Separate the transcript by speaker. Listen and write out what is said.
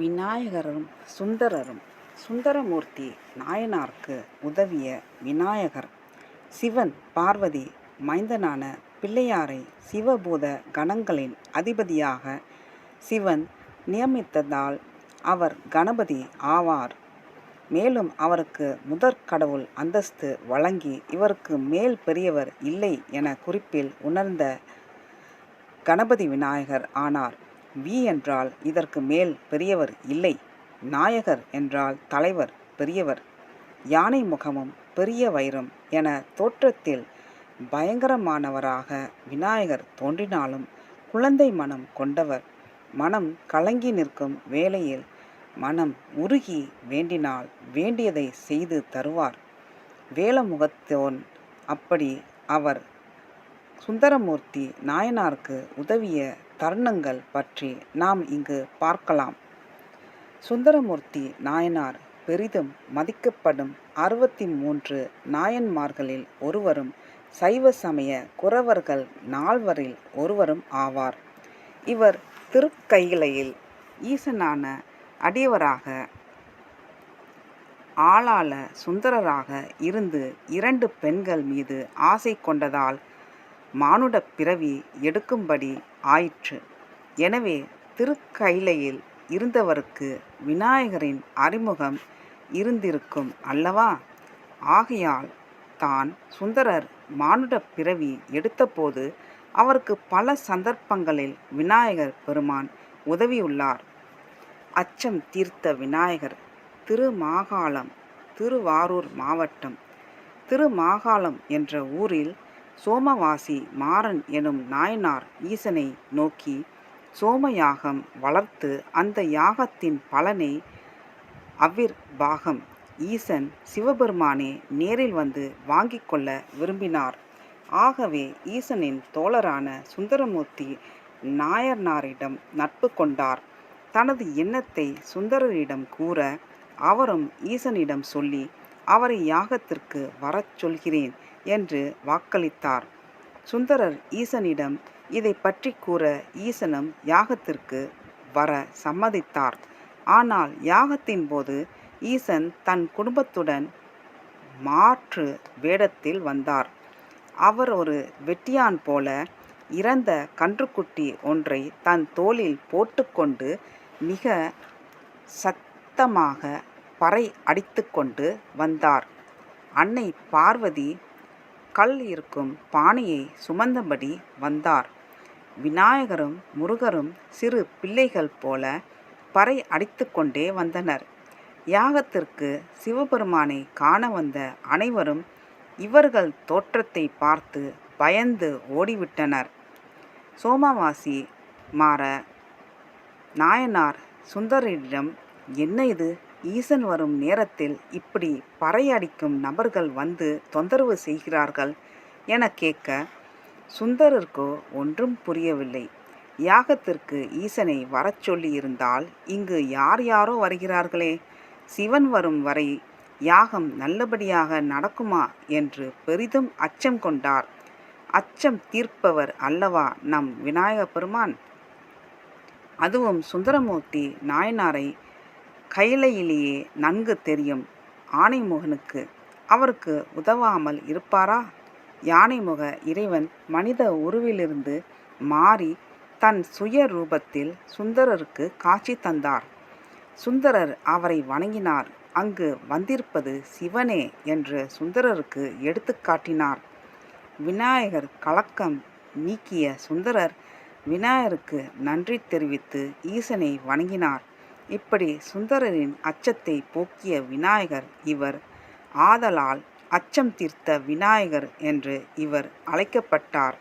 Speaker 1: விநாயகரும் சுந்தரரும். சுந்தரமூர்த்தி நாயனாருக்கு உதவிய விநாயகர். சிவன் பார்வதி மைந்தனான பிள்ளையாரை சிவபூத கணங்களின் அதிபதியாக சிவன் நியமித்ததால் அவர் கணபதி ஆவார். மேலும் அவருக்கு முதற் கடவுள் அந்தஸ்து வழங்கி இவருக்கு மேல் பெரியவர் இல்லை என குறிப்பில் உணர்ந்த கணபதி விநாயகர் ஆனார். வி என்றால் இதற்கு மேல் பெரியவர் இல்லை. நாயகர் என்றால் தலைவர் பெரியவர். யானை முகமும் பெரிய வயிறும் என தோற்றத்தில் பயங்கரமானவராக விநாயகர் தோன்றினாலும் குழந்தை மனம் கொண்டவர். மனம் கலங்கி நிற்கும் வேளையில் மனம் உருகி வேண்டினால் வேண்டியதை செய்து தருவார். வேலமுகத்தோன் அப்படி அவர் சுந்தரமூர்த்தி நாயனாருக்கு உதவிய தருணங்கள் பற்றி நாம் இங்கு பார்க்கலாம். சுந்தரமூர்த்தி நாயனார் பெரிதும் மதிக்கப்படும் அறுபத்தி மூன்று நாயன்மார்களில் ஒருவரும் சைவ சமய குறவர்கள் நால்வரில் ஒருவரும் ஆவார். இவர் திருக்கையிலையில் ஈசனான அடியவராக ஆளாள சுந்தரராக இருந்து இரண்டு பெண்கள் மீது ஆசை கொண்டதால் மானுடப் பிறவி எடுக்கும்படி ஆயிற்று. எனவே திருக்கைலையில் இருந்தவருக்கு விநாயகரின் அறிமுகம் இருந்திருக்கும் அல்லவா? ஆகையால் தான் சுந்தரர் மானுடப் பிறவி எடுத்தபோது அவருக்கு பல சந்தர்ப்பங்களில் விநாயகர் பெருமான் உதவியுள்ளார். அச்சம் தீர்த்த விநாயகர் திருமாகாளம் திருவாரூர் மாவட்டம் திருமாகாளம் என்ற ஊரில் சோமவாசி மாறன் எனும் நாயனார் ஈசனை நோக்கி சோமயாகம் வளர்த்து அந்த யாகத்தின் பலனை அவ்விர் பாகம். ஈசன் சிவபெருமானே நேரில் வந்து வாங்கிக் கொள்ள விரும்பினார். ஆகவே ஈசனின் தோழரான சுந்தரமூர்த்தி நாயர்னாரிடம் நட்பு கொண்டார். தனது எண்ணத்தை சுந்தரரிடம் கூற அவரும் ஈசனிடம் சொல்லி அவரை யாகத்திற்கு வரச் சொல்கிறேன். என்று வாக்களித்தார். சுந்தரர் ஈசனிடம் இதை பற்றி கூற ஈசனும் யாகத்திற்கு வர சம்மதித்தார். ஆனால் யாகத்தின் போது ஈசன் தன் குடும்பத்துடன் மாற்று வேடத்தில் வந்தார். அவர் ஒரு வெட்டியான் போல இறந்த கன்றுக்குட்டி ஒன்றை தன் தோளில் போட்டுக்கொண்டு மிக சத்தமாக பறை அடித்துக்கொண்டு வந்தார். அன்னை பார்வதி கல் இருக்கும் பானையை சுமந்தபடி வந்தார். விநாயகரும் முருகரும் சிறு பிள்ளைகள் போல பறை அடித்துக்கொண்டே வந்தனர். யாகத்திற்கு சிவபெருமானை காண வந்த அனைவரும் இவர்கள் தோற்றத்தை பார்த்து பயந்து ஓடிவிட்டனர். சோமவாசி மாற நாயனார் சுந்தரிடம் என்ன இது? ஈசன் வரும் நேரத்தில் இப்படி பறையடிக்கும் நபர்கள் வந்து தொந்தரவு செய்கிறார்கள் என கேட்க சுந்தரருக்கோ ஒன்றும் புரியவில்லை. யாகத்திற்கு ஈசனை வரச் சொல்லியிருந்தால் இங்கு யார் யாரோ வருகிறார்களே? சிவன் வரும் வரை யாகம் நல்லபடியாக நடக்குமா? என்று பெரிதும் அச்சம் கொண்டார். அச்சம் தீர்ப்பவர் அல்லவா நம் விநாயக பெருமான்? அதுவும் சுந்தரமூர்த்தி நாயனாரை கைலையிலேயே நன்கு தெரியும். ஆனைமுகனுக்கு அவருக்கு உதவாமல் இருப்பாரா? யானைமுக இறைவன் மனித உருவிலிருந்து மாறி தன் சுய ரூபத்தில் சுந்தரருக்கு காட்சி தந்தார். சுந்தரர் அவரை வணங்கினார். அங்கு வந்திருப்பது சிவனே என்று சுந்தரருக்கு எடுத்து காட்டினார். விநாயகர் கலக்கம் நீக்கிய சுந்தரர் விநாயகருக்கு நன்றி தெரிவித்து ஈசனை வணங்கினார். இப்படி சுந்தரரின் அச்சத்தை போக்கிய விநாயகர் இவர். ஆதலால் அச்சம் தீர்த்த விநாயகர் என்று இவர் அழைக்கப்பட்டார்.